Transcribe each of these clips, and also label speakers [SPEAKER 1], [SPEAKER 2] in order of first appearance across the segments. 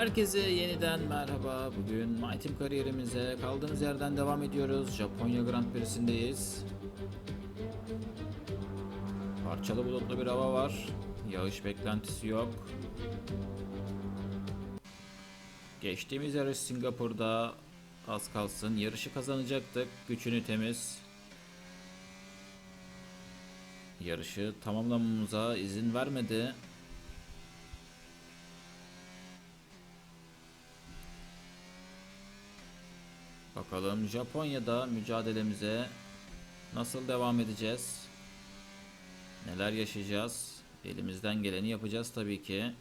[SPEAKER 1] Herkese yeniden merhaba. Bugün My Team kariyerimize kaldığımız yerden devam ediyoruz. Japonya Grand Prix'sindeyiz. Parçalı bulutlu bir hava var. Yağış beklentisi yok. Geçtiğimiz yarış Singapur'da az kalsın yarışı kazanacaktık. Güçünü temiz. Yarışı tamamlamamıza izin vermedi. Bakalım Japonya'da mücadelemize nasıl devam edeceğiz? Neler yaşayacağız? Elimizden geleni yapacağız tabii ki.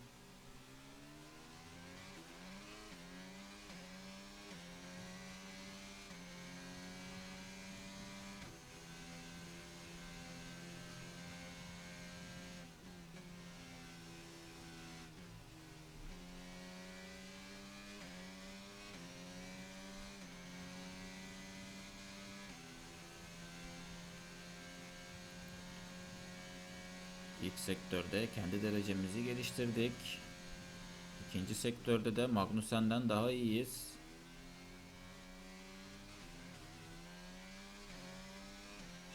[SPEAKER 1] Sektörde kendi derecemizi geliştirdik. İkinci sektörde de Magnussen'den daha iyiyiz.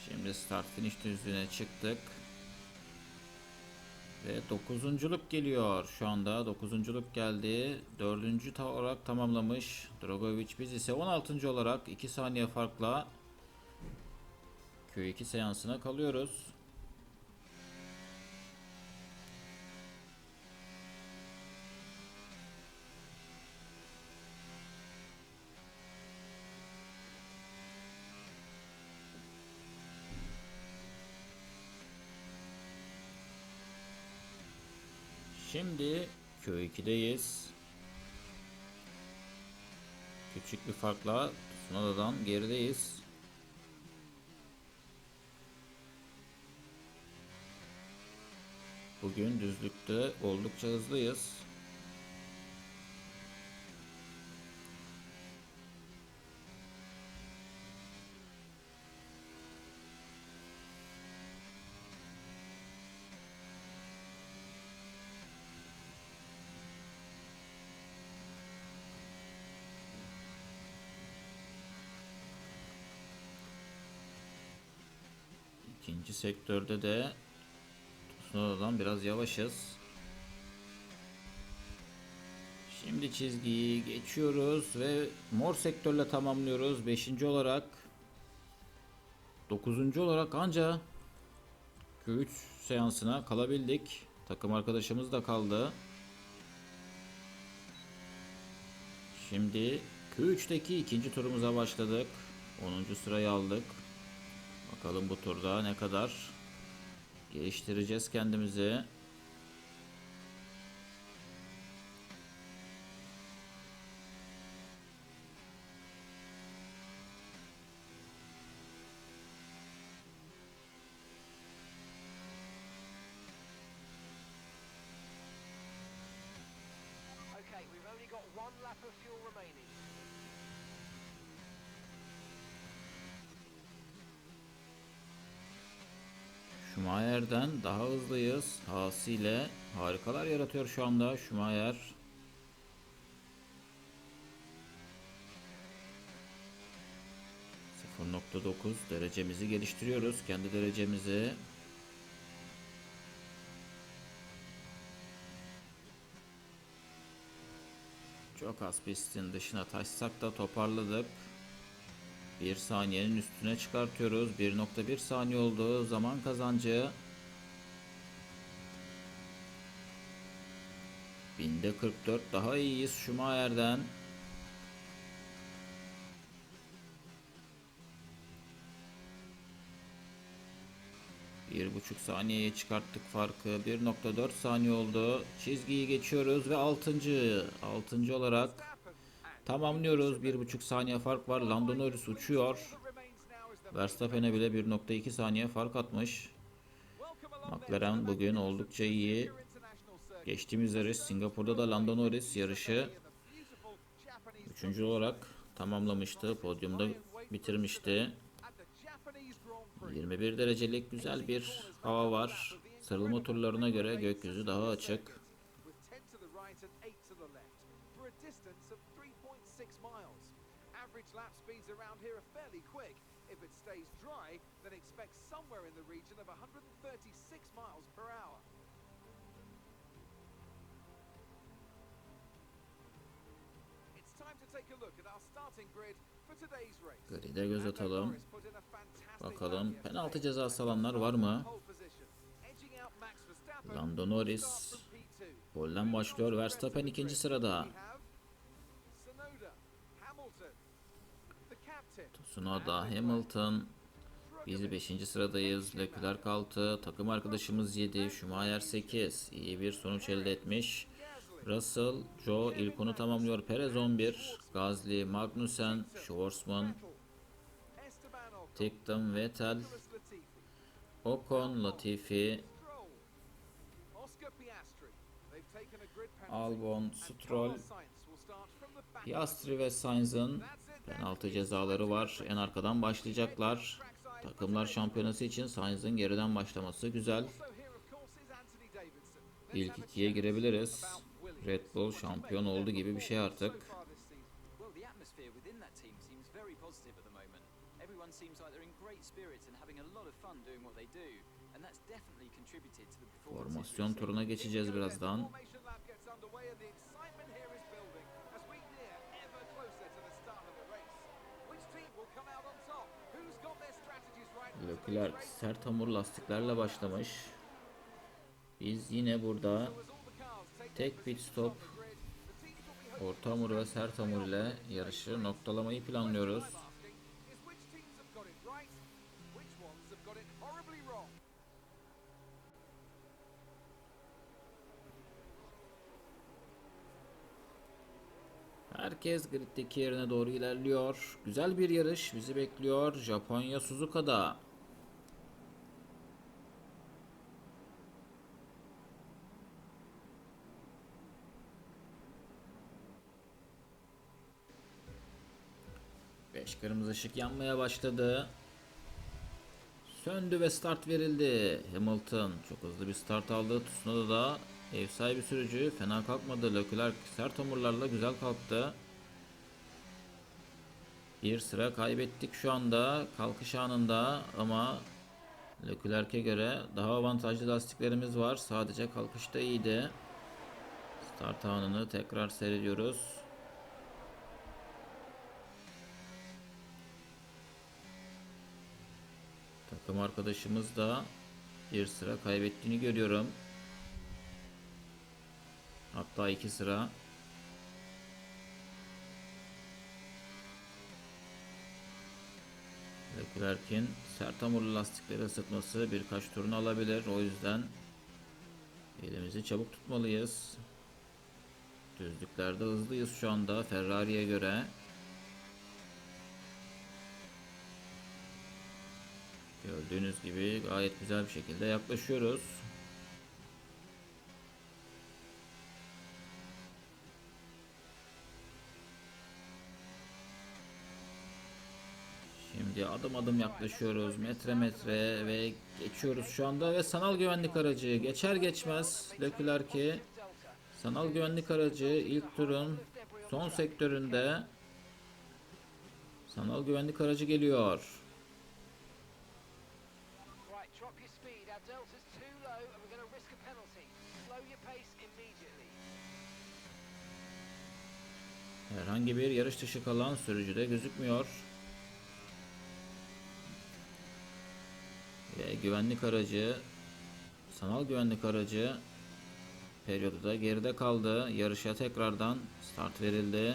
[SPEAKER 1] Şimdi start finish düzlüğüne çıktık. Ve dokuzunculuk geliyor. Şu anda dokuzunculuk geldi. Dördüncü ta- olarak tamamlamış. Drogovic biz ise 16. olarak 2 saniye farkla Q2 seansına kalıyoruz. Şimdi Q2'deyiz. Küçük bir farkla Tsunoda'dan gerideyiz. Bugün düzlükte oldukça hızlıyız. İkinci sektörde de Tsunoda'dan biraz yavaşız. Şimdi çizgiyi geçiyoruz ve mor sektörle tamamlıyoruz. Beşinci olarak dokuzuncu olarak anca Q3 seansına kalabildik. Takım arkadaşımız da kaldı. Şimdi Q3'teki ikinci turumuza başladık. 10. sırayı aldık. Bakalım bu turda ne kadar geliştireceğiz kendimizi.
[SPEAKER 2] Okay, we've only got one lap of fuel remaining.
[SPEAKER 1] Schumacher'den daha hızlıyız. Hasiyle harikalar yaratıyor şu anda Schumacher. .9 derecemizi geliştiriyoruz. Kendi derecemizi çok az pistin dışına taşsak da toparladık. 1 saniyenin üstüne çıkartıyoruz. 1.1 saniye oldu. Zaman kazancı. Binde 44 daha iyiyiz Schumacher'den. Bir buçuk saniyeye çıkarttık farkı. 1.4 saniye oldu. Çizgiyi geçiyoruz ve 6. 6. olarak tamamlıyoruz. 1.5 saniye fark var. Lando Norris uçuyor. Verstappen'e bile 1.2 saniye fark atmış. McLaren bugün oldukça iyi. Geçtiğimiz yarış Singapur'da da Lando Norris yarışı
[SPEAKER 2] Beautiful Japanese
[SPEAKER 1] 3. olarak tamamlamıştı. Podyumda bitirmişti.
[SPEAKER 2] at the Japanese Grand Prix.
[SPEAKER 1] 21 derecelik güzel bir hava var. Sıralama turlarına göre gökyüzü daha açık.
[SPEAKER 2] Lap speeds around here are fairly quick. If it stays dry, then expect somewhere in the region of 136 miles per hour. It's time to take a look at our starting grid for today's race.
[SPEAKER 1] Grid'e göz atalım. Bakalım penaltı cezası alanlar var mı? Lando Norris
[SPEAKER 2] Start from P2.
[SPEAKER 1] polden başlıyor. Verstappen ikinci sırada.
[SPEAKER 2] We have Tsunoda, Hamilton, the
[SPEAKER 1] Tsunoda, Hamilton. Biz 5. sıradayız. Leclerc 6. Takım arkadaşımız 7. Schumacher 8. İyi bir sonuç elde etmiş. Russell, Joe ilk onu tamamlıyor. Perez 11. Gasly, Magnussen, Schwarzman, Tickton, Vettel, Ocon, Latifi. Albon, Stroll. Piastri ve Sainz'ın. Penaltı cezaları var. En arkadan başlayacaklar. Takımlar şampiyonası için Sainz'ın geriden başlaması güzel. İlk ikiye girebiliriz. Red Bull şampiyon oldu gibi bir şey artık. Formasyon turuna geçeceğiz birazdan.
[SPEAKER 2] Race?
[SPEAKER 1] sert hamur lastiklerle başlamış. Biz yine burada tek pit stop, orta hamur ve sert hamur ile yarışı noktalamayı planlıyoruz. Herkes griddeki yerine doğru ilerliyor. Güzel bir yarış bizi bekliyor. Japonya Suzuka'da. Kırmızı ışık yanmaya başladı. Söndü ve start verildi. Hamilton çok hızlı bir start aldı. Tsunoda da ev sahibi sürücü fena kalkmadı. Leclerc sert hamurlarla güzel kalktı. Bir sıra kaybettik şu anda kalkış anında ama Leclerc'e göre daha avantajlı lastiklerimiz var. Sadece kalkışta iyiydi. Start anını tekrar seyrediyoruz. Takım arkadaşımız da bir sıra kaybettiğini görüyorum. Hatta iki sıra. Leclerc'in sert hamurlu lastikleri ısıtması birkaç turunu alabilir. O yüzden elimizi çabuk tutmalıyız. Düzlüklerde hızlıyız şu anda Ferrari'ye göre. Gördüğünüz gibi gayet güzel bir şekilde yaklaşıyoruz. Şimdi adım adım yaklaşıyoruz. Metre metre ve geçiyoruz şu anda ve sanal güvenlik aracı geçer geçmez Leclerc'i sanal güvenlik aracı ilk turun son sektöründe sanal güvenlik aracı geliyor.
[SPEAKER 3] Right, drop your speed. Our delta's too low and we're going to risk a penalty. Slow your pace immediately.
[SPEAKER 1] Herhangi bir yarış dışı kalan sürücüde gözükmüyor. Ve güvenlik aracı, sanal güvenlik aracı periyodu da geride kaldı. Yarışa tekrardan start verildi.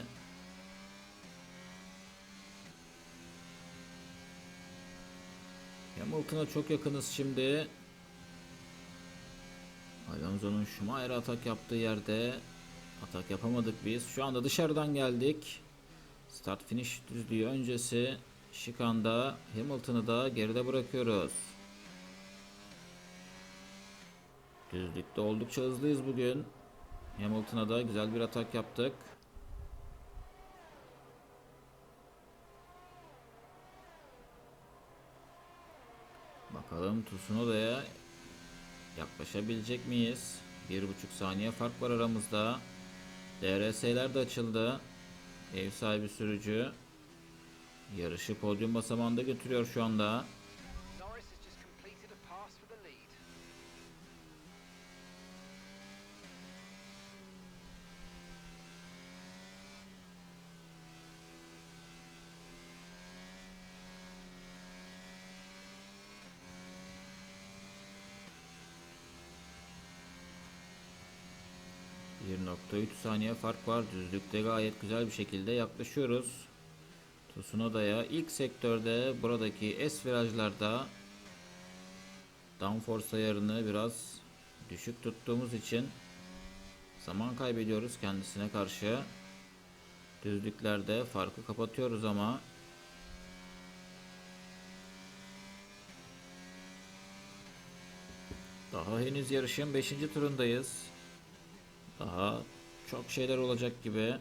[SPEAKER 1] Hamilton'a çok yakınız şimdi. Alonso'nun Schumacher'e atak yaptığı yerde atak yapamadık biz. Şu anda dışarıdan geldik. Start finish düzlüğü öncesi şikanda Hamilton'ı da geride bırakıyoruz. Düzlükte oldukça hızlıyız bugün. Hamilton'a da güzel bir atak yaptık. Bakalım Tsunoda'ya yaklaşabilecek miyiz? Bir buçuk saniye fark var aramızda. DRS'ler de açıldı. Ev sahibi sürücü yarışı podyum basamağında götürüyor şu anda.
[SPEAKER 3] Norris has just completed a pass for the lead.
[SPEAKER 1] ...1.3 saniye fark var. Düzlükte gayet güzel bir şekilde yaklaşıyoruz. Tsunoda'ya ilk sektörde buradaki S virajlarda downforce ayarını biraz düşük tuttuğumuz için zaman kaybediyoruz kendisine karşı. Düzlüklerde farkı kapatıyoruz ama daha henüz yarışın 5. turundayız. Daha çok şeyler olacak gibi.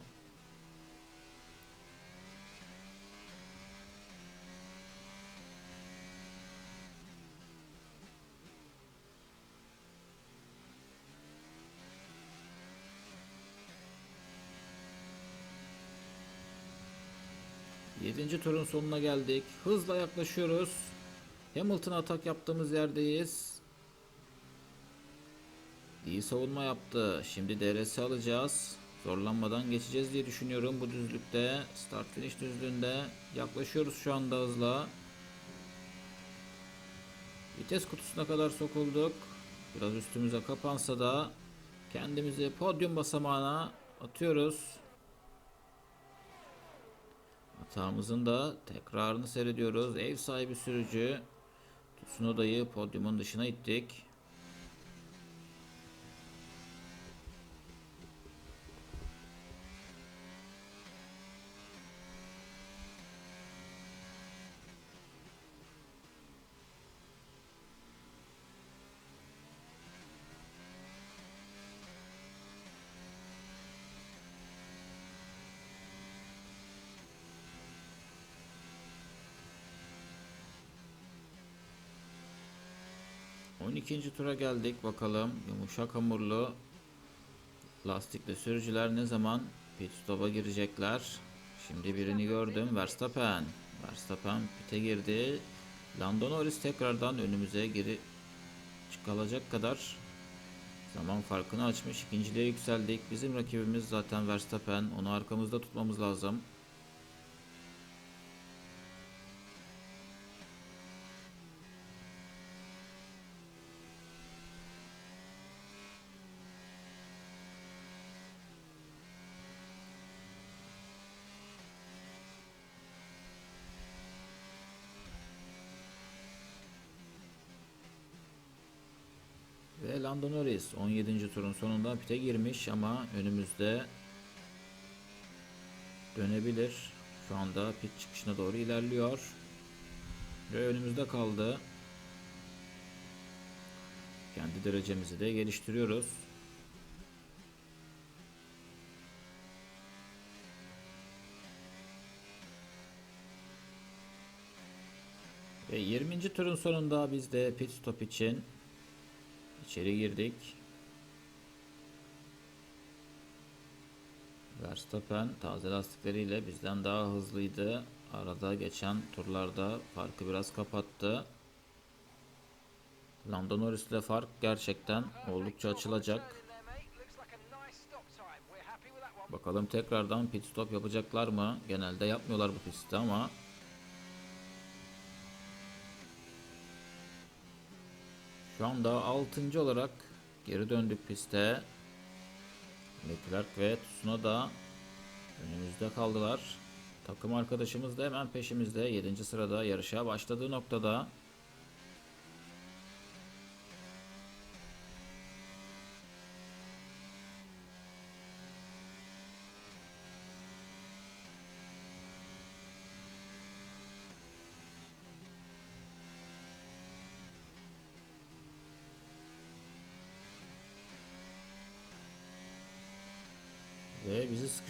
[SPEAKER 1] Yedinci turun sonuna geldik. Hızla yaklaşıyoruz. Hamilton atak yaptığımız yerdeyiz. İyi savunma yaptı. Şimdi DRS alacağız. Zorlanmadan geçeceğiz diye düşünüyorum bu düzlükte. Start finish düzlüğünde yaklaşıyoruz şu anda hızla. Vites kutusuna kadar sokulduk. Biraz üstümüze kapansa da kendimizi podyum basamağına atıyoruz. Hatamızın da tekrarını seyrediyoruz. Ev sahibi sürücü Tsunoda'yı podyumun dışına ittik. On ikinci tura geldik bakalım yumuşak hamurlu lastikli sürücüler ne zaman pit stop'a girecekler. Şimdi birini gördüm Verstappen. Verstappen pit'e girdi. Lando Norris tekrardan önümüze geri çıkılacak kadar zaman farkını açmış. İkinciliğe yükseldik. Bizim rakibimiz zaten Verstappen. Onu arkamızda tutmamız lazım. Ve Lando Norris 17. turun sonunda pite girmiş ama önümüzde dönebilir. Şu anda pit çıkışına doğru ilerliyor. Ve önümüzde kaldı. Kendi derecemizi de geliştiriyoruz. Ve 20. turun sonunda biz de pit stop için İçeri girdik. Verstappen taze lastikleriyle bizden daha hızlıydı. Arada geçen turlarda farkı biraz kapattı. Lando Norris ile fark gerçekten oldukça açılacak. Bakalım tekrardan pit stop yapacaklar mı? Genelde yapmıyorlar bu pistte ama Şu anda 6. olarak geri döndük piste. Leclerc ve Tsunoda önümüzde kaldılar. Takım arkadaşımız da hemen peşimizde 7. sırada yarışa başladığı noktada.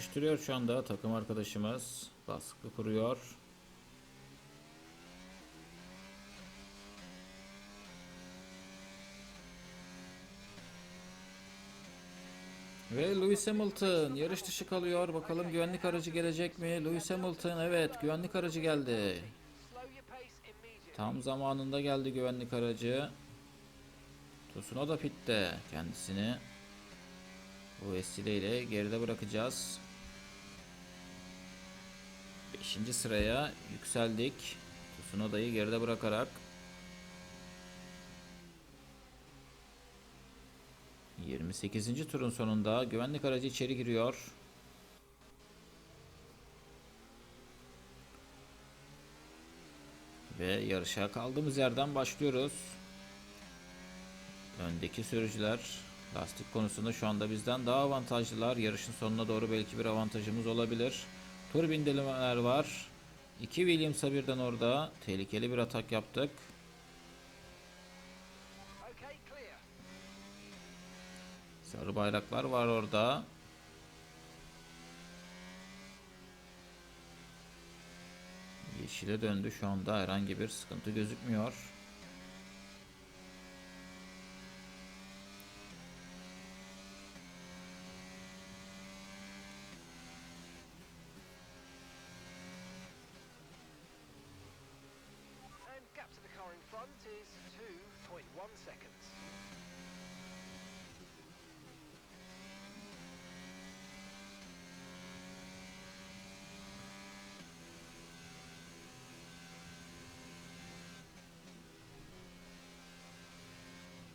[SPEAKER 1] Sıkıştırıyor şu anda takım arkadaşımız. Baskı kuruyor. Ve Lewis Hamilton yarış dışı kalıyor. Bakalım güvenlik aracı gelecek mi? Lewis Hamilton evet güvenlik aracı geldi. Tam zamanında geldi güvenlik aracı. Tsunoda pitte kendisini bu vesileyle geride bırakacağız. 5. sıraya yükseldik. Tsunoda'yı geride bırakarak. ...28. turun sonunda güvenlik aracı içeri giriyor. Ve yarışa kaldığımız yerden başlıyoruz. Öndeki sürücüler lastik konusunda şu anda bizden daha avantajlılar. Yarışın sonuna doğru belki bir avantajımız olabilir. Tur bindelemeler var. İki Williams'a birden orada tehlikeli bir atak yaptık. Sarı bayraklar var orada. Yeşile döndü şu anda herhangi bir sıkıntı gözükmüyor.
[SPEAKER 3] And gap to the car in front is 2.1 seconds.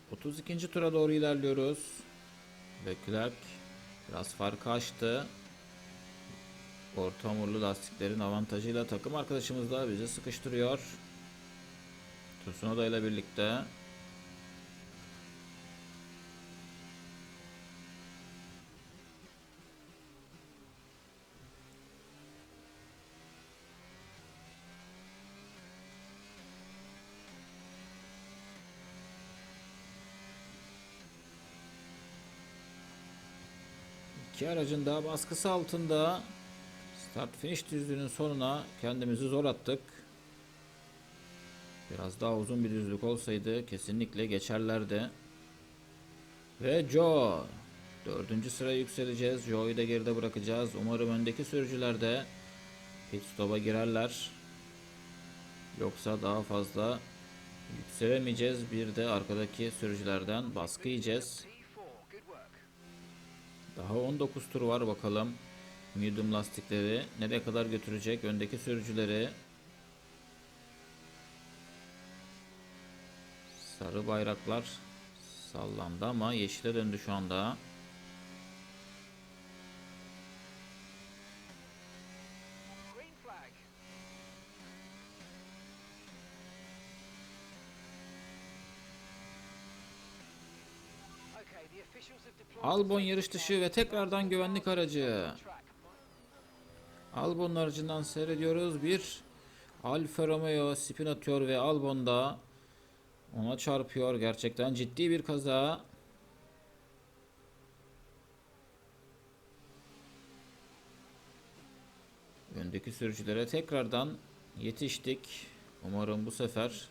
[SPEAKER 1] Hı. 32. tura doğru ilerliyoruz. Leclerc biraz farkı açtı. Orta hamurlu lastiklerin avantajıyla takım arkadaşımız da bizi sıkıştırıyor. Tsunoda ile birlikte. İki aracın da baskısı altında start finish düzlüğünün sonuna kendimizi zor attık. Biraz daha uzun bir düzlük olsaydı kesinlikle geçerlerdi. Ve Joe. Dördüncü sıraya yükseleceğiz. Joe'yu da geride bırakacağız. Umarım öndeki sürücüler de pit stop'a girerler. Yoksa daha fazla yükselemeyeceğiz. Bir de arkadaki sürücülerden baskı yiyeceğiz.
[SPEAKER 3] P4, good work.
[SPEAKER 1] Daha 19 tur var bakalım. Medium lastikleri nereye kadar götürecek öndeki sürücüleri. Sarı bayraklar sallandı ama yeşile döndü şu anda. Albon yarış dışı ve tekrardan güvenlik aracı. Albon'un aracından seyrediyoruz. Bir Alfa Romeo spin atıyor ve Albon da ona çarpıyor. Gerçekten ciddi bir kaza. Öndeki sürücülere tekrardan yetiştik. Umarım bu sefer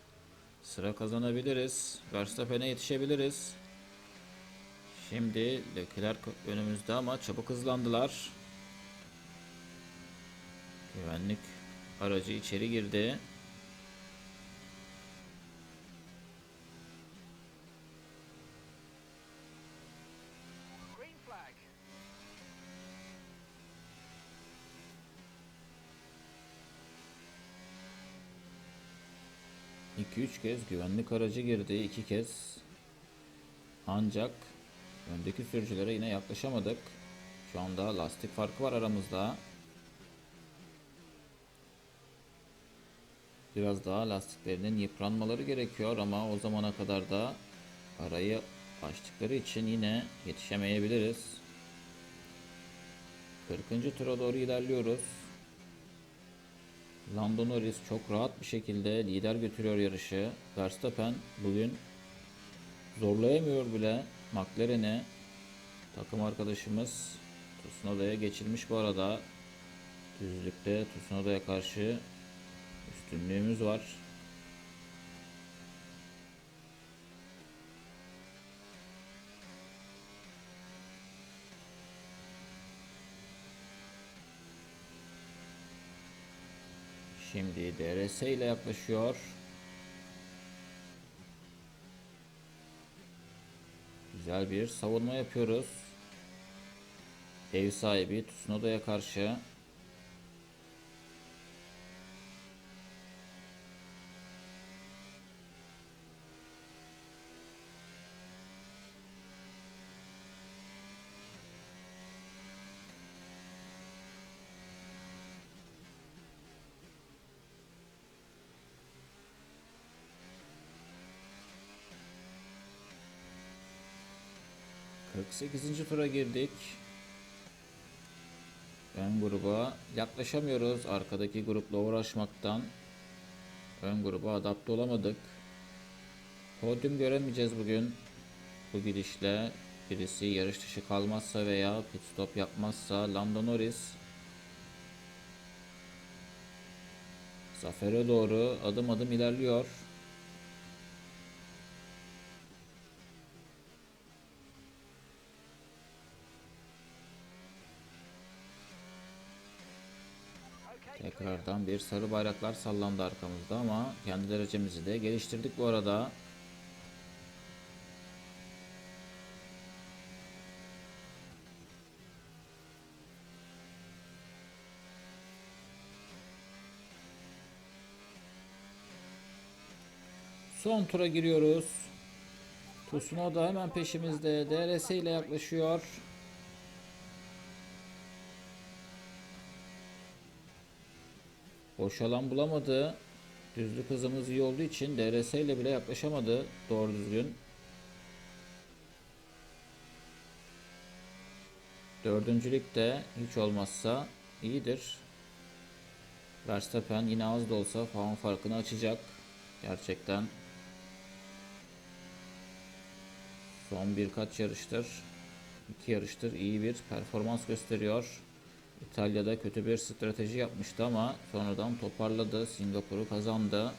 [SPEAKER 1] sıra kazanabiliriz. Verstappen'e yetişebiliriz. Şimdi Leclerc önümüzde ama çabuk hızlandılar. Güvenlik aracı içeri girdi. İki üç kez güvenlik aracı girdi. iki kez. Ancak öndeki sürücülere yine yaklaşamadık. Şu anda lastik farkı var aramızda. Biraz daha lastiklerinin yıpranmaları gerekiyor ama o zamana kadar da arayı açtıkları için yine yetişemeyebiliriz. 40. tura doğru ilerliyoruz. Lando Norris çok rahat bir şekilde lider götürüyor yarışı. Verstappen bugün zorlayamıyor bile McLaren'e takım arkadaşımız Tsunoda'ya geçilmiş bu arada. Düzlükte Tsunoda'ya karşı üstünlüğümüz var. Şimdi DRS ile yaklaşıyor. Güzel bir savunma yapıyoruz. Ev sahibi Tsunoda'ya karşı. Kırk sekizinci tura girdik. Ön gruba yaklaşamıyoruz arkadaki grupla uğraşmaktan. Ön gruba adapte olamadık. Podyum göremeyeceğiz bugün. Bu gidişle birisi yarış dışı kalmazsa veya pit stop yapmazsa Lando Norris zafere doğru adım adım ilerliyor.
[SPEAKER 3] Okay, clear.
[SPEAKER 1] Tekrardan bir sarı bayraklar sallandı arkamızda ama kendi derecemizi de geliştirdik bu arada. Son tura giriyoruz. Tsunoda hemen peşimizde. DRS ile yaklaşıyor. Boş alan bulamadı. Düzlük hızımız iyi olduğu için DRS ile bile yaklaşamadı doğru düzgün. Dördüncülük de hiç olmazsa iyidir. Verstappen yine az da olsa puan farkını açacak. Gerçekten. Son birkaç yarıştır, iki yarıştır iyi bir performans gösteriyor. İtalya'da kötü bir strateji yapmıştı ama sonradan toparladı. Singapur'u kazandı.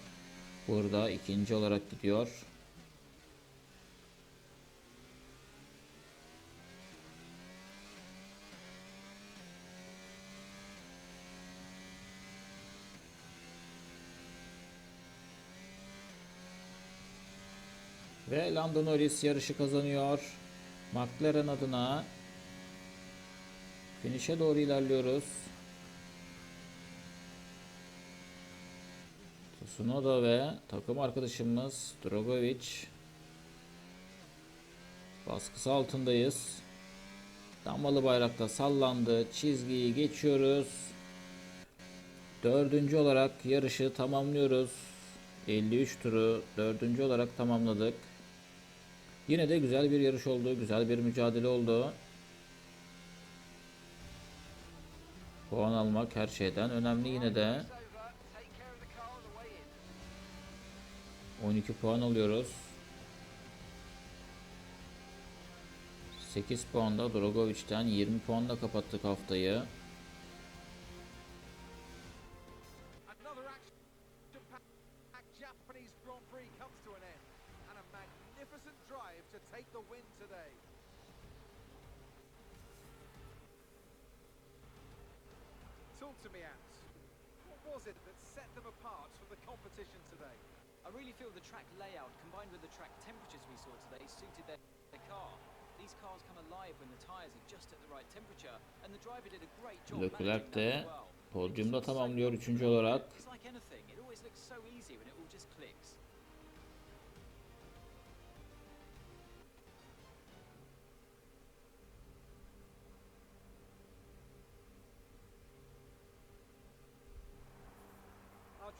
[SPEAKER 1] Burada ikinci olarak gidiyor. Ve Lando Norris yarışı kazanıyor. McLaren adına Finish'e doğru ilerliyoruz. Tsunoda ve takım arkadaşımız Drogovic baskısı altındayız. Damlalı bayrakta sallandı. Çizgiyi geçiyoruz. Dördüncü olarak yarışı tamamlıyoruz. 53 turu dördüncü olarak tamamladık. Yine de güzel bir yarış oldu. Güzel bir mücadele oldu. Puan almak her şeyden önemli yine de.
[SPEAKER 3] It's over. Take care of the car on the way in.
[SPEAKER 1] 12 puan alıyoruz. 8 puanda Drogovic'ten 20 puanla kapattık haftayı.
[SPEAKER 2] Talk to me, Ants. What was it that set them apart from the competition today?
[SPEAKER 4] I really feel the track layout combined with the track temperatures we saw today suited their, their car. These cars come alive when the tyres are just at the right temperature, and the driver did a great job
[SPEAKER 1] Leclerc
[SPEAKER 4] managing
[SPEAKER 1] de
[SPEAKER 4] well.
[SPEAKER 1] podyumda tamamlıyor üçüncü olarak.
[SPEAKER 4] It's like anything, it always looks so easy when it all just clicks.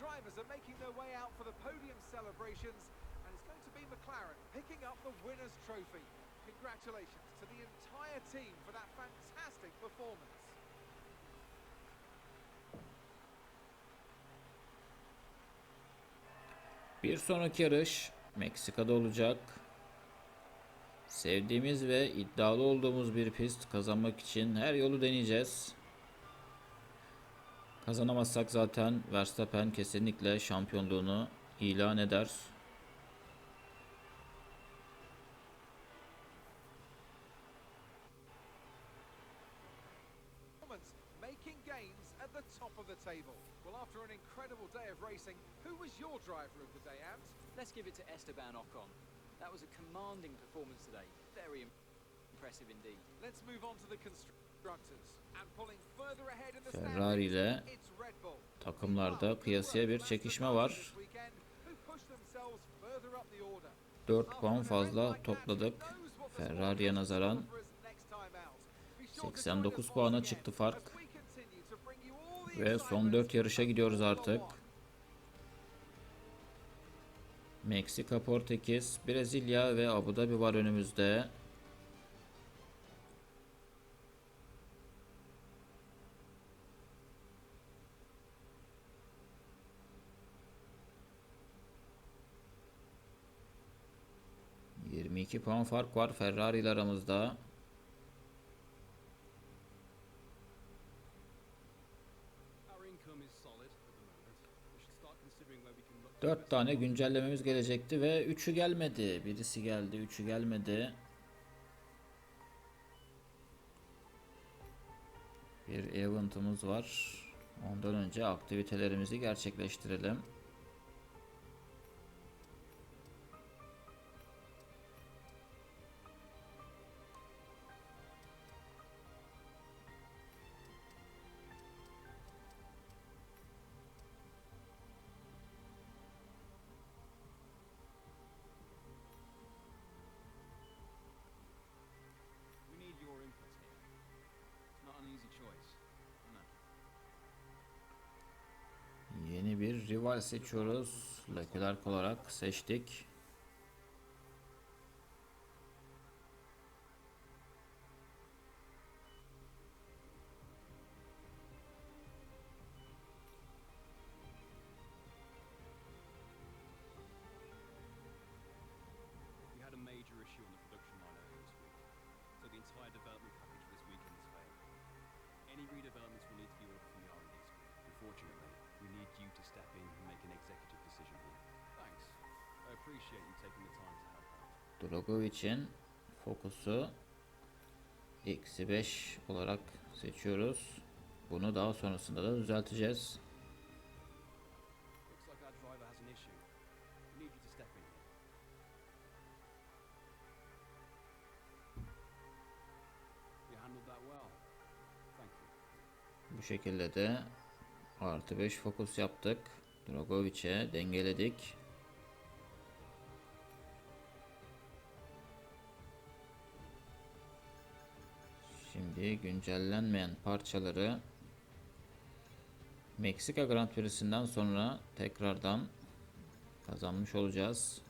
[SPEAKER 2] Drivers are making their way out for the podium celebrations, and it's going to be McLaren picking up the winner's trophy. Congratulations to the entire team for that fantastic performance.
[SPEAKER 1] Bir sonraki yarış Meksika'da olacak. Sevdiğimiz ve iddialı olduğumuz bir pist kazanmak için her yolu deneyeceğiz. Kazanamazsak zaten Verstappen kesinlikle şampiyonluğunu ilan eder.
[SPEAKER 2] Performance making gains at the top of the table. Well, after an incredible day of racing, who was your driver of the day, Ant?
[SPEAKER 4] Let's give it to Esteban Ocon. That was a commanding performance today. Very im- impressive indeed.
[SPEAKER 2] Let's move on to the constructors.
[SPEAKER 1] Ferrari ile takımlarda kıyasıya bir çekişme var. 4 puan fazla topladık. Ferrari'ye nazaran 89 puana çıktı fark. Ve son 4 yarışa gidiyoruz artık. Meksika, Portekiz, Brezilya ve Abu Dhabi var önümüzde. ...22 puan fark var Ferrari ile aramızda. 4 tane güncellememiz gelecekti ve 3'ü gelmedi. Birisi geldi, 3'ü gelmedi. Bir event'ımız var. Ondan önce aktivitelerimizi gerçekleştirelim. Seçiyoruz. Leclerc olarak seçtik. Drogovic'in fokusu eksi 5 olarak seçiyoruz. Bunu daha sonrasında da düzelteceğiz. Bu şekilde de artı 5 fokus yaptık. Drogovic'e dengeledik. Şimdi güncellenmeyen parçaları Meksika Grand Prix'sinden sonra tekrardan kazanmış olacağız.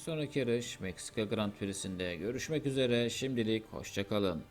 [SPEAKER 1] Sonraki yarış Meksika Grand Prix'sinde görüşmek üzere. Şimdilik hoşçakalın.